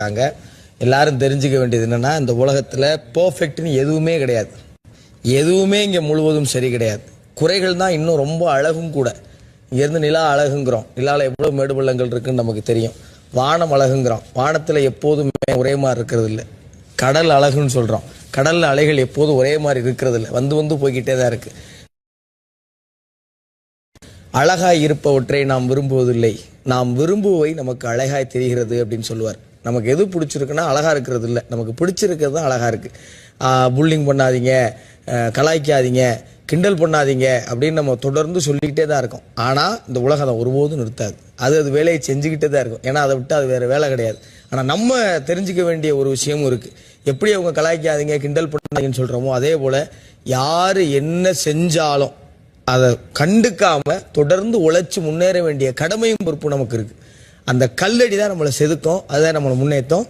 இருக்காங்க. எல்லாரும் தெரிஞ்சுக்க வேண்டியது என்னன்னா இந்த உலகத்துல பெர்ஃபெக்ட்னு எதுவுமே கிடையாது. எதுவுமே இங்க முழுவதும் சரி கிடையாது. குறைகள் தான் இன்னும் ரொம்ப அழகும் கூட. இங்கேருந்து நிலா அழகுங்கிறோம். நிலாவில் எவ்வளோ மேடு பள்ளங்கள் இருக்குன்னு நமக்கு தெரியும். வானம் அழகுங்கிறோம். வானத்தில் எப்போதுமே ஒரே மாதிரி இருக்கிறது இல்லை கடல் அழகுன்னு சொல்கிறோம் கடல் அலைகள் எப்போதும் ஒரே மாதிரி இருக்கிறது இல்லை வந்து வந்து போய்கிட்டே தான் இருக்கு. அழகாய் இருப்பவற்றை நாம் விரும்புவதில்லை. நாம் விரும்புவை நமக்கு அழகாய் தெரிகிறது அப்படின்னு சொல்லுவார். நமக்கு எது பிடிச்சிருக்குன்னா அழகாக இருக்கிறது இல்லை. நமக்கு பிடிச்சிருக்கிறது தான் அழகாக இருக்குது புல்லிங் பண்ணாதீங்க கலாய்க்காதீங்க கிண்டல் பண்ணாதீங்க அப்படின்னு நம்ம தொடர்ந்து சொல்லிக்கிட்டே தான் இருக்கோம். ஆனால் இந்த உலகம் ஒருபோதும் நிறுத்தாது. அது அது வேலையை செஞ்சுக்கிட்டே தான் இருக்கும். ஏன்னா அதை விட்டு அது வேறு வேலை கிடையாது. ஆனால் நம்ம தெரிஞ்சுக்க வேண்டிய ஒரு விஷயமும் இருக்குது எப்படி அவங்க கலாய்க்காதீங்க கிண்டல் பண்ணாதீங்கன்னு சொல்கிறோமோ அதே போல் யார் என்ன செஞ்சாலும் அதை கண்டுக்காமல் தொடர்ந்து உழைச்சி முன்னேற வேண்டிய கடமையும் பொறுப்பு நமக்கு இருக்குது அந்த கல்லடி தான் நம்மளை செதுக்கும் அதுதான் நம்மளை முன்னேற்றும்